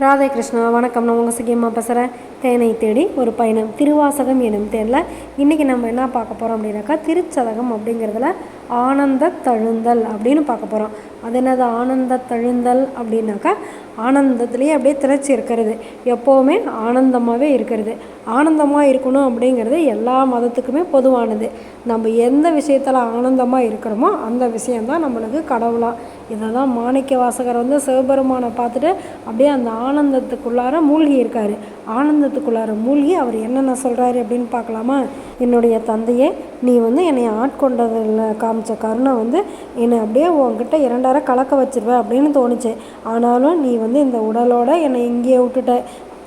ராதே கிருஷ்ணா வணக்கம். நான் உங்கள் சுகியம்மா பேசுகிறேன் தேனை தேடி ஒரு பயணம். திருவாசகம் எனும் தேனில் இன்றைக்கி நம்ம என்ன பார்க்க போகிறோம் அப்படின்னாக்கா திருச்சதகம் அப்படிங்கிறதுல ஆனந்த தழுந்தல் அப்படின்னு பார்க்க போகிறோம் அது என்னது? ஆனந்த தழுந்தல் அப்படின்னாக்கா ஆனந்தத்துலேயே அப்படியே திரைச்சி இருக்கிறது. எப்போவுமே ஆனந்தமாகவே இருக்கிறது. ஆனந்தமாக இருக்கணும் அப்படிங்கிறது எல்லா மதத்துக்குமே பொதுவானது. நம்ம எந்த விஷயத்தில் ஆனந்தமாக இருக்கிறோமோ அந்த விஷயந்தான் நம்மளுக்கு கடவுளாக இதை தான் மாணிக்க வாசகர் வந்து சிவபெருமானை பார்த்துட்டு அப்படியே அந்த ஆனந்தத்துக்குள்ளார மூழ்கி இருக்கார். ஆனந்தத்துக்குள்ளார மூழ்கி அவர் என்னென்ன சொல்கிறாரு அப்படின்னு பார்க்கலாமா? என்னுடைய தந்தையே நீ வந்து என்னை ஆட்கொண்டதில் காமிச்ச கருணை வந்து என்னை அப்படியே உன்கிட்ட இரண்டார கலக்க வச்சிருவ அப்படின்னு தோணுச்சு. ஆனாலும் நீ வந்து இந்த உடலோட என்னை இங்கேயே விட்டுட்ட.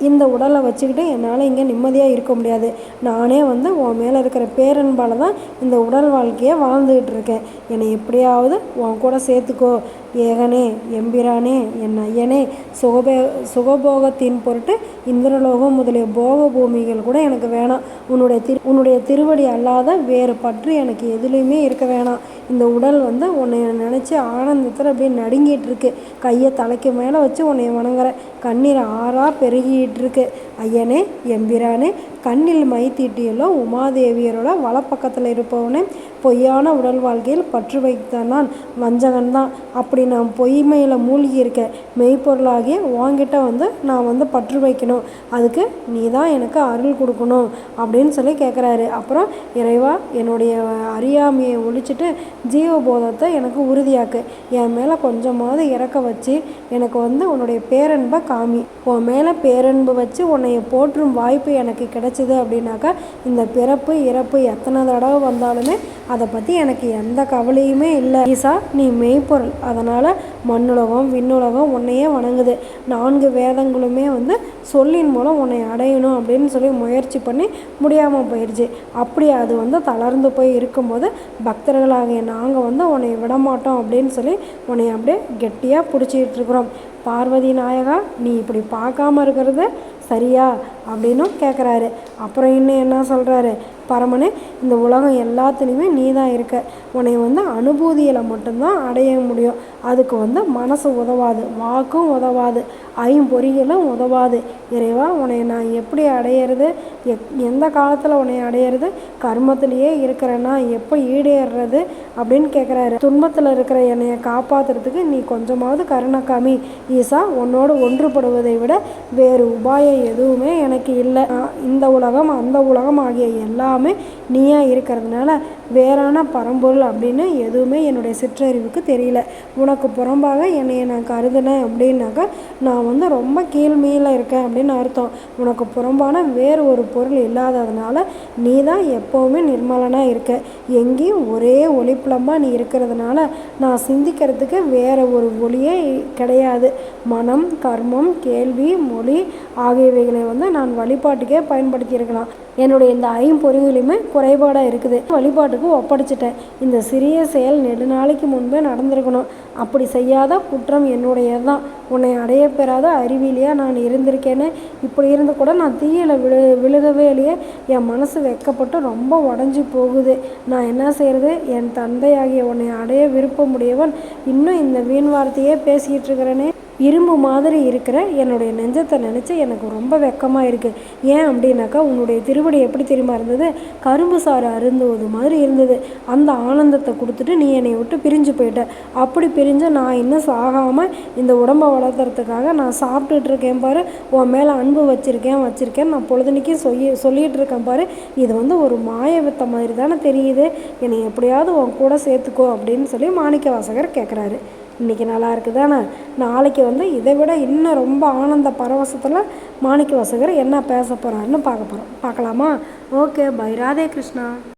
இந்த உடலை வச்சுக்கிட்டு என்னால் இங்கே நிம்மதியாக இருக்க முடியாது. நானே வந்து உன் மேலே இருக்கிற பேரன்பால் தான் இந்த உடல் வாழ்க்கையை வாழ்ந்துக்கிட்டு இருக்கேன். என்னை எப்படியாவது உன் கூட சேர்த்துக்கோ. ஏகனே எம்பிரானே என் ஐயனே சுகபே சுகபோகத்தின் பொருட்டு இந்திரலோகம் முதலிய போக பூமிகள் கூட எனக்கு வேணாம். உன்னுடைய திரு உன்னுடைய திருவடி அல்லாத வேறு பற்று எனக்கு எதுலேயுமே இருக்க வேணாம். இந்த உடல் வந்து உன்னை நினச்சி ஆனந்தத்தில் அப்படியே நடுங்கிட்டு இருக்கு கையை தலைக்கு மேலே வச்சு உன்னை வணங்குறேன் கண்ணீர் ஆறாக பெருகிட்டு இருக்கு ஐயனே எம்பிரானே கண்ணில் மை தீட்டியுள்ள உமாதேவியரோட வலப்பக்கத்தில் இருப்பவனே பொய்யான உடல் வாழ்க்கையில் பற்று வைத்த நான் வஞ்சகன் தான் அப்படி நான் பொய்மையில் மூழ்கி இருக்கேன் மெய்ப்பொருளாகிய உன்கிட்ட வந்து நான் வந்து பற்று வைக்கணும். அதுக்கு நீ தான் எனக்கு அருள் கொடுக்கணும் அப்படின்னு சொல்லி கேட்குறாரு அப்புறம் இறைவா என்னுடைய அறியாமையை ஒழிச்சிட்டு ஜீவபோதத்தை எனக்கு உறுதியாக்கு. என் மேலே கொஞ்சமாவது இறக்க வச்சு எனக்கு வந்து உன்னுடைய பேரன்பை காமி. உன் மேலே பேரன்பு வச்சு உன்னைய போற்றும் வாய்ப்பு எனக்கு கிடைச்சிது அப்படின்னாக்கா இந்த பிறப்பு இறப்பு எத்தனை தடவை வந்தாலுமே அதை பற்றி எனக்கு எந்த கவலையுமே இல்லை. ஈசா நீ மெய்ப்பொருள். அதனால் மண்ணுலகம் விண்ணுலகம் உன்னையே வணங்குது. நான்கு வேதங்களுமே வந்து சொல்லின் மூலம் உன்னை அடையணும் அப்படின்னு சொல்லி முயற்சி பண்ணி முடியாமல் போயிடுச்சு அப்படி அது வந்து தளர்ந்து போய் இருக்கும்போது பக்தர்களாகிய நாங்கள் வந்து உன்னை விடமாட்டோம் அப்படின்னு சொல்லி உன்னை அப்படியே கெட்டியாக பிடிச்சிக்கிட்டு இருக்கிறோம். பார்வதி நாயகா நீ இப்படி பார்க்காம இருக்கிறது சரியா அப்படின்னும் கேட்குறாரு அப்புறம் இன்னும் என்ன சொல்கிறாரு பரமனே இந்த உலகம் எல்லாத்துலேயுமே நீ தான் இருக்க. உன்னை வந்து அனுபூதியில் மட்டும்தான் அடைய முடியும். அதுக்கு வந்து மனசு உதவாது வாக்கும் உதவாது ஐம்பொறிகளும் உதவாது. இறைவா உன்னை நான் எப்படி அடையிறது? எக் எந்த காலத்தில் உன்னை அடையிறது? கர்மத்திலேயே இருக்கிறேன்னா எப்போ ஈடேறுறது அப்படின்னு கேட்குறாரு துன்பத்தில் இருக்கிற என்னைய காப்பாற்றுறதுக்கு நீ கொஞ்சமாவது கருணை ஈசா உன்னோடு ஒன்றுபடுவதை விட வேறு உபாயம் எதுவுமே எனக்கு இல்லை. இந்த உலகம் அந்த உலகம் ஆகிய எல்லாமே நீயா இருக்கிறதுனால வேறான பரம்பொருள் அப்படின்னு எதுவுமே என்னுடைய சிற்றறிவுக்கு தெரியல. உனக்கு புறம்பாக என்னையை நான் கருதினேன் அப்படின்னாக்கா நான் வந்து ரொம்ப கீழ்மையில் இருக்கேன் அப்படின்னு அர்த்தம். உனக்கு புறம்பான வேறு ஒரு பொருள் இல்லாததுனால நீ தான் எப்போவுமே நிர்மலனாக இருக்க. எங்கேயும் ஒரே ஒளிப்புலமாக நீ இருக்கிறதுனால நான் சிந்திக்கிறதுக்கு வேறு ஒரு ஒளியே கிடையாது. மனம் கர்மம் கேள்வி மொழி ஆகிய இவைகளை வந்து நான் வழிபாட்டுக்கே பயன்படுத்தியிருக்கலாம். என்னுடைய இந்த ஐம்பொறிகளுமே குறைபாடாக இருக்குது. வழிபாட்டுக்கு ஒப்படைச்சிட்டேன். இந்த சிறிய செயல் நெடுநாளைக்கு முன்பே நடந்திருக்கணும். அப்படி செய்யாத குற்றம் என்னுடைய தான் உன்னை அடைய பெறாத அறிவிலியாக நான் இருந்திருக்கேன்னு இப்படி இருந்து கூட நான் தீயில விழு விழுகவே இல்லையே. என் மனசு வெக்கப்பட்டு ரொம்ப உடஞ்சி போகுது. நான் என்ன செய்கிறது என் தந்தையாகிய உன்னை அடைய விருப்பமுடையவன் இன்னும் இந்த வீண் வார்த்தையே பேசிக்கிட்டு இருக்கிறேனே. இரும்பு மாதிரி இருக்கிற என்னுடைய நெஞ்சத்தை நினச்சி எனக்கு ரொம்ப வெக்கமாக இருக்குது ஏன் அப்படின்னாக்கா உன்னுடைய திருவடி எப்படி தெரியுமா இருந்தது? கரும்பு சாறு அருந்துவது மாதிரி இருந்தது. அந்த ஆனந்தத்தை கொடுத்துட்டு நீ என்னை விட்டு பிரிஞ்சு போயிட்ட. அப்படி பிரிஞ்சு நான் இன்னும் சாகாமல் இந்த உடம்பை வளர்த்துறதுக்காக நான் சாப்பிட்டுட்டு இருக்கேன் பாரு. உன் மேலே அன்பு வச்சுருக்கேன் வச்சுருக்கேன் நான் பொழுதுனிக்கும் சொல்லி சொல்லிகிட்டு இருக்கேன் பாரு. இது வந்து ஒரு மாய வித்த மாதிரி தானே தெரியுது. என்னை எப்படியாவது உன் கூட சேர்த்துக்கோ அப்படின்னு சொல்லி மாணிக்க வாசகர் கேட்குறாரு இன்றைக்கி நல்லா இருக்குதானே? நாளைக்கு வந்து இதை விட இன்னும் ரொம்ப ஆனந்த பரவசத்தில் மாணிக்க வாசகர் என்ன பேச போகிறாருன்னு பார்க்க போகிறோம் பார்க்கலாமா? Okay bye Radhe Krishna.